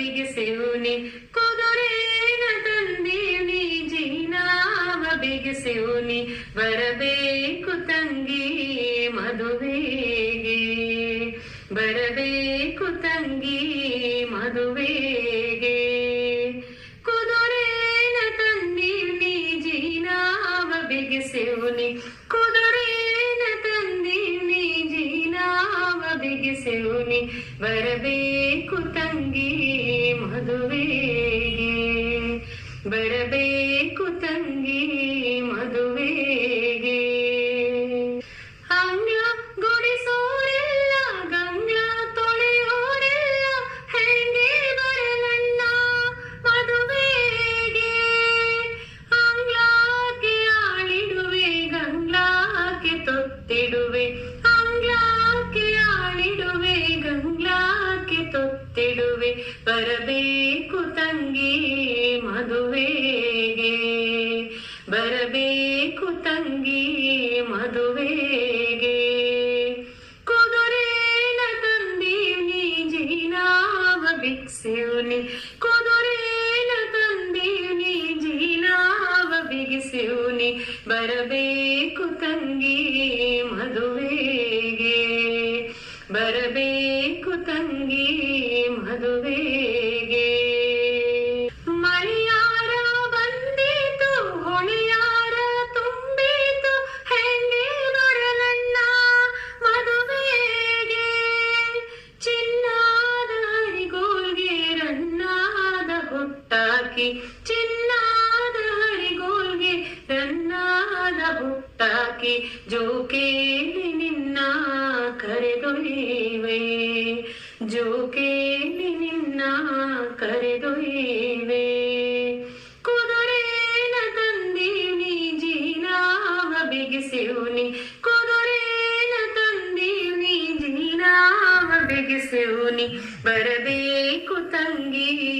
ಬಿಗಿಸಿವುನಿ ಕುದುರೇನ ತಂದೀವ್ನಿ ಜೀನಾವ ಬಿಗಿಸಿವುನಿ ಬರಬೇಕು ತಂಗಿ ಮದುವೆಗೆ ಬರಬೇಕು ತಂಗಿ ಮದುವೆಗೆ ಕುದುರೇನ ತಂದೀವ್ನಿ ಜೀನಾವ ಬಿಗಿಸಿವುನಿ ಕುದುರೇನ ತಂದೀವ್ನಿ ಜೀನಾವ ಬಿಗಿಸಿವುನಿ ಬರಬೇಕು ತೊತ್ತಿಡುವೆ ಅಂಗ್ಲಾಕ್ಕೆ ಆಳಿಡುವೆ ಗಂಗ್ಲಾಕ್ಕೆ ತೊತ್ತಿಡುವೆ ಬರಬೇಕು ತಂಗಿ ಮದುವೆಗೆ. ಬರಬೇಕು ತಂಗಿ ಮದುವೆಗೆ. ಕುದುರೇನ ತಂದೀವ್ನಿ, ಜೀನಾವ ಬಿಗಿಸಿವ್ನಿ ಬರಬೇಕು ತಂಗಿ ಮದುವೆಗೆ. ಬರಬೇಕು ತಂಗಿ ಮದುವೆಗೆ. ಮರಿಯಾರ ಬಂದಿತು, ಹೊಳೆಯಾರ ತುಂಬಿತು ಹೆಂಗೆ ಬರಲಣ್ಣ ಮದುವೆಗೆ. ಚಿನ್ನಾದ ಹರಿಗೋಲ್ಗೆ ರನ್ನಾದ ಹುಟ್ಟಾಕಿ ಚಿನ್ನಾದ ಹುಟ್ಟಾಕಿ ಜೋಕೇಲಿ ನಿನ್ನ ಕರೆದೊಯ್ವೆ ಜೋಕೇಲಿ ನಿನ್ನ ಕರೆದೊಯ್ವೆ ಕುದುರೇನ ತಂದೀನಿ ಜೀನಾವ ಬಿಗಿಸಿವ್ನಿ. ಕುದುರೇನ ತಂದೀನಿ ಜೀನಾವ ಬಿಗಿಸಿವ್ನಿ. ಬರಬೇಕು ತಂಗಿ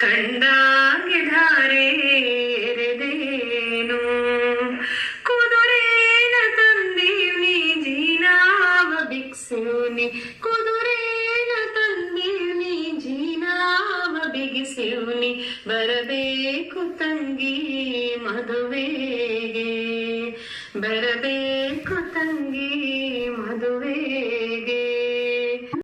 ಕಂಡಾಗೆ ಧಾರೆ ಎರೆದೇನು ಕುದುರೇನ ತಂದೀವ್ನಿ ಜೀನಾವ ಬಿಗಿಸಿವ್ನಿ ಕುದುರೇನ ತಂದೀವ್ನಿ ಜೀನಾವ ಬಿಗಿಸಿವ್ನಿ ಬರಬೇಕು ತಂಗಿ ಮದುವೆಗೆ. ಬರಬೇಕು ತಂಗಿ ಮದುವೆಗೆ.